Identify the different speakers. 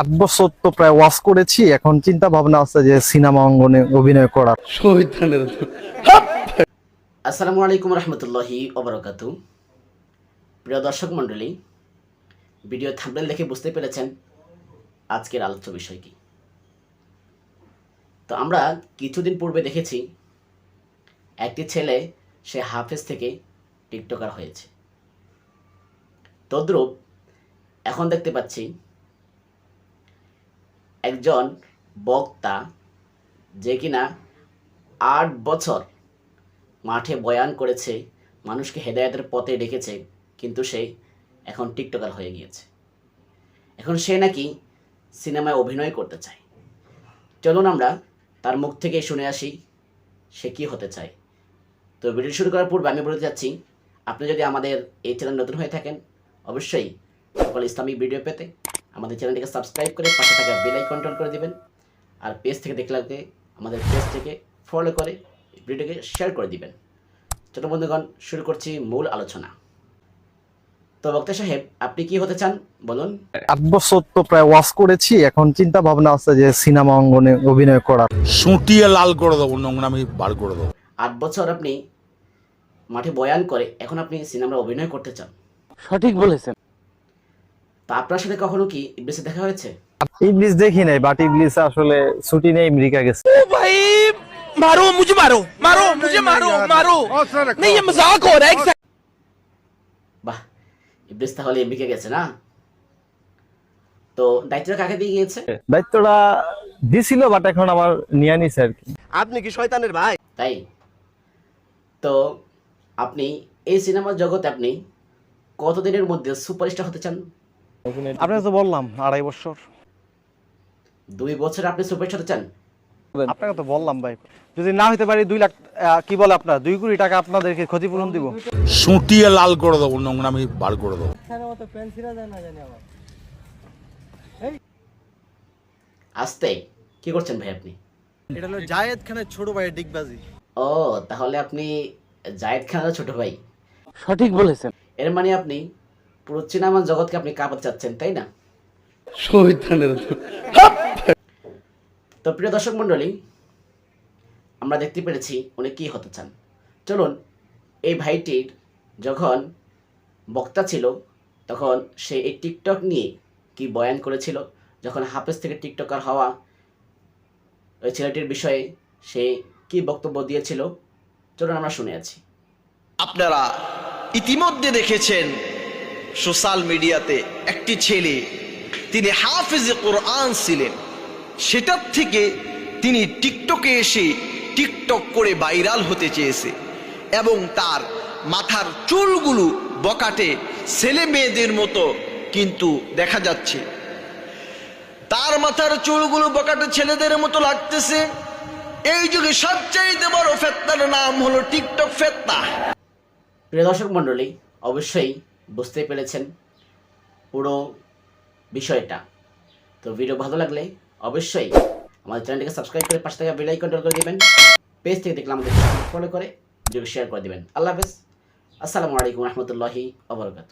Speaker 1: আট বছর তো প্রায় ওয়াশ করেছি এখন চিন্তা ভাবনা আছে যে সিনেমা অঙ্গনে অভিনয় করার।
Speaker 2: আসসালামু আলাইকুম রহমতুল্লাহি ওবরাকাতু। প্রিয় দর্শক মণ্ডলী ভিডিও থাম্বনেল দেখে বুঝতে পেরেছেন আজকের আলোচ্য বিষয় কি। তো আমরা কিছুদিন পূর্বে দেখেছি একটি ছেলে সে হাফেজ থেকে টিকটকার হয়েছে। তদ্রূপ এখন দেখতে পাচ্ছি একজন বক্তা যে কিনা আট বছর মাঠে বয়ান করেছে, মানুষকে হেদায়তের পথে ডেকেছে কিন্তু সে এখন টিকটকার হয়ে গিয়েছে। এখন সে নাকি সিনেমায় অভিনয় করতে চায়। চলুন আমরা তার মুখ থেকে শুনে আসি সে কি হতে চায়। তো ভিডিও শুরু করার পূর্বে আমি বলতে চাচ্ছি, আপনি যদি আমাদের এই চ্যানেল নতুন হয়ে থাকেন, অবশ্যই সকল ইসলামিক ভিডিও পেতে আমাদের চ্যানেলটিকে সাবস্ক্রাইব করে পাশে থাকা বেল আইকন কন্ট্রোল করে দিবেন। আর পেজ থেকে দেখলে আমাদের পেজ থেকে ফলো করে ভিডিওকে শেয়ার করে দিবেন। ছোট বন্ধুগণ শুরু করছি মূল আলোচনা। তো বক্তা সাহেব আপনি কি হতে চান? বলুন।
Speaker 1: আট বছর তো প্রায় ওয়াশ করেছি এখন চিন্তা ভাবনা আছে যে সিনেমা অঙ্গনে অভিনয় করার।
Speaker 3: সুটিয়ে লাল করে দেবো নোংরামি বার করে দেবো।
Speaker 2: আট বছর আপনি মাঠে বয়ান করে এখন আপনি সিনেমায় অভিনয় করতে চান।
Speaker 4: সঠিক বলেছেন।
Speaker 2: তা আপনার সাথে কখনো কি ইবলিসে দেখা হয়েছে
Speaker 1: ইবলিস দেখি নাই বাট ইবলিস আসলে ছুটি নেই আমেরিকা গেছে
Speaker 4: भाई मारो मुझे मारो मारो मुझे मारो मारो नहीं ये मजाक हो रहा है एक
Speaker 2: বাহ ইবলিস তাহলে এমবিকে গেছে না তো দায়িত্বটা কাকে দিয়ে গিয়েছে
Speaker 1: দায়িত্বটা দিছিল বাট এখন আমার নিয়ে নিছে আর কি
Speaker 5: আপনি কি শয়তানের ভাই
Speaker 2: তাই তো আপনি এই সিনেমার জগতে আপনি কতদিনের মধ্যে সুপারস্টার হতে চান
Speaker 1: আপনাকে তো বললাম আড়াই বছর।
Speaker 2: দুই বছর আপনি হতে চান?
Speaker 1: আপনাকে তো বললাম ভাই। যদি না হতে পারি দুই লাখ কি বলে আপনার দুই কোটি টাকা আপনাদেরকে ক্ষতিপূরণ দিব।
Speaker 3: সুটিয়ে লাল করে দেবো নোংরামি বার করে দেবো।
Speaker 2: আসতে কি করছেন ভাই আপনি?
Speaker 5: এটা হলো জায়েদ খানের ছোট ভাইয়ের ডিগবাজি।
Speaker 2: ও তাহলে আপনি জায়েদ খানের ছোট ভাই?
Speaker 4: সঠিক বলেছেন।
Speaker 2: এর মানে আপনি পুরো সিনেমা জগৎকে আপনি কাঁপাতে চাচ্ছেন তাই না? তো প্রিয় দর্শক মণ্ডলী আমরা দেখতে পেরেছি উনি কি হতে চান। চলুন এই ভাইটির যখন বক্তা ছিল তখন সে এই টিকটক নিয়ে কি বয়ান করেছিল যখন হাফেজ থেকে টিকটকার হওয়া ওই ছেলেটির বিষয়ে সে কি বক্তব্য দিয়েছিল চলুন আমরা শুনে আছি।
Speaker 6: আপনারা ইতিমধ্যে দেখেছেন সোশ্যাল মিডিয়াতে একটি ছেলে, তিনি হাফিজে কোরআন ছিলেন। সেটার থেকে তিনি টিকটকে এসে টিকটক করে ভাইরাল হতে চেয়েছে এবং তার মাথার চুলগুলো বকাটে ছেলে মেয়েদের মতো কিন্তু দেখা যাচ্ছে। তার মাথার চুলগুলো বকাটে ছেলেদের মতো লাগতেছে। এই যুগে সবচাইতে বড় ফেত্তার নাম হলো টিকটক ফেত্তা
Speaker 2: প্রিয় দর্শক মণ্ডলী, অবশ্যই বুঝতে পেরেছেন পুরো বিষয়টা। তো ভিডিও ভালো লাগলে অবশ্যই আমাদের চ্যানেলটিকে সাবস্ক্রাইব করে পাশে থাকা বেল আইকন কন্ট্রোল করে দিবেন। পেজ থেকে দেখলে আমাদের ফলো করে ভিডিও শেয়ার করে দিবেন। আল্লাহ হাফেজ। আসসালামু আলাইকুম রহমতুল্লাহি আবরকাত